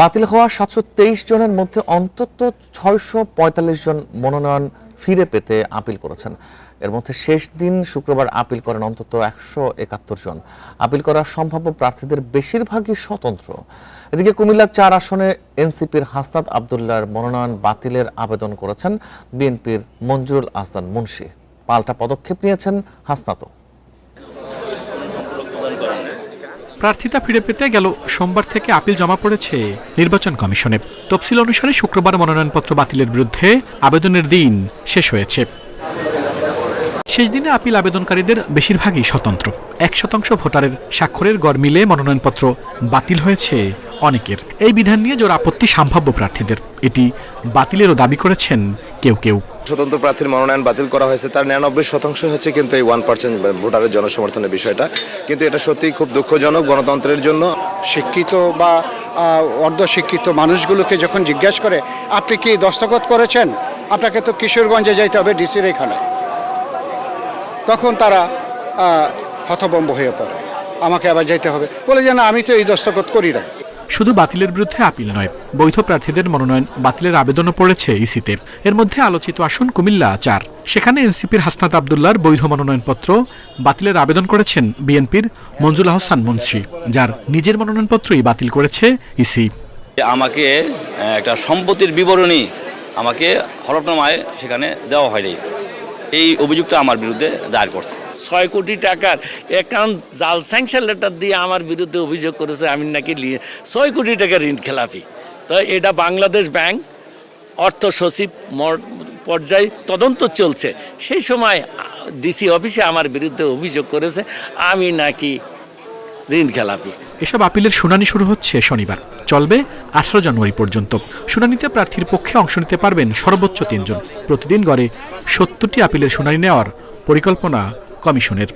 বাতিল হওয়া সাতশো তেইশ জনের মধ্যে অন্তত ছয়শো পঁয়তাল্লিশ জন মনোনয়ন ফিরে পেতে আপিল করেছেন। এর মধ্যে শেষ দিন শুক্রবার আপিল করেন অন্তত একশো একাত্তর জন। আপিল করা সম্ভাব্য প্রার্থীদের বেশিরভাগই স্বতন্ত্র। এদিকে কুমিল্লার চার আসনে এনসিপির হাসনাত আবদুল্লাহর মনোনয়ন বাতিলের আবেদন করেছেন। বিএনপির মঞ্জুরুল আহসান মুন্সি। পাল্টা পদক্ষেপ নিয়েছেন হাসনাতও প্রার্থিতা ফিরে পেতে গেল সোমবার থেকে আপিল জমা পড়েছে নির্বাচন কমিশনে। তফসিল অনুসারে শুক্রবার মনোনয়নপত্র বাতিলের বিরুদ্ধে আবেদনের দিন শেষ হয়েছে। শেষ দিনে আপিল আবেদনকারীদের বেশিরভাগই স্বতন্ত্র। এক শতাংশ ভোটারের স্বাক্ষরের গড় মিলে মনোনয়নপত্র বাতিল হয়েছে অনেকের। এই বিধান নিয়ে জোর আপত্তি সম্ভাব্য প্রার্থীদের। এটি বাতিলেরও দাবি করেছেন কেউ কেউ। স্বতন্ত্র প্রার্থীর মনোনয়ন বাতিল করা হয়েছে, তার নিরানব্বই শতাংশ হচ্ছে কিন্তু এই ওয়ান পার্সেন্ট ভোটারের জনসমর্থনের বিষয়টা। কিন্তু এটা সত্যিই খুব দুঃখজনক গণতন্ত্রের জন্য। শিক্ষিত বা অর্ধশিক্ষিত মানুষগুলোকে যখন জিজ্ঞেস করে, আপনি কি দস্তখত করেছেন? আপনাকে তো কিশোরগঞ্জে যাইতে হবে ডিসির এখানে। তখন তারা হতভম্ব হয়ে পড়ে। আমাকে আবার যাইতে হবে। বলে যে, না, আমি তো এই দস্তখত করি না শুধু বাতিলের বিরুদ্ধে আপিল নয়, বৈধ প্রার্থীদের মনোনয়ন, বাতিলের আবেদনও পড়েছে ইসিতে। এর মধ্যে আলোচিত আসন কুমিল্লা চার। সেখানে এনসিপির হাসনাত আবদুল্লার বৈধ মনোনয়নপত্র, বাতিলের আবেদন করেছেন বিএনপির মঞ্জুল আহসান মুন্সি, যার নিজের মনোনয়নপত্রই বাতিল করেছে ইসি। আমাকে একটা সম্পত্তির বিবরণী আমাকে হলফনামায় সেখানে দেওয়া হয়নি। এই অভিযোগটা আমার বিরুদ্ধে দায়ের করছে। ছয় কোটি টাকার অ্যাকাউন্ট জাল স্যাংশন লেটার দিয়ে আমার বিরুদ্ধে অভিযোগ করেছে আমি নাকি নিয়ে ছয় কোটি টাকা ঋণ খেলাপি। তো এটা বাংলাদেশ ব্যাংক অর্থ সচিব মর- পর্যায়ে তদন্ত চলছে। সেই সময় ডিসি অফিসে আমার বিরুদ্ধে অভিযোগ করেছে আমি নাকি ঋণ খেলাপি। এসব আপিলের শুনানি শুরু হচ্ছে শনিবার। চলবে আঠারো জানুয়ারি পর্যন্ত। শুনানিতে প্রার্থীর পক্ষে অংশ নিতে পারবেন সর্বোচ্চ তিনজন। প্রতিদিন গড়ে সত্তরটি আপিলের শুনানি নেওয়ার পরিকল্পনা কমিশনের।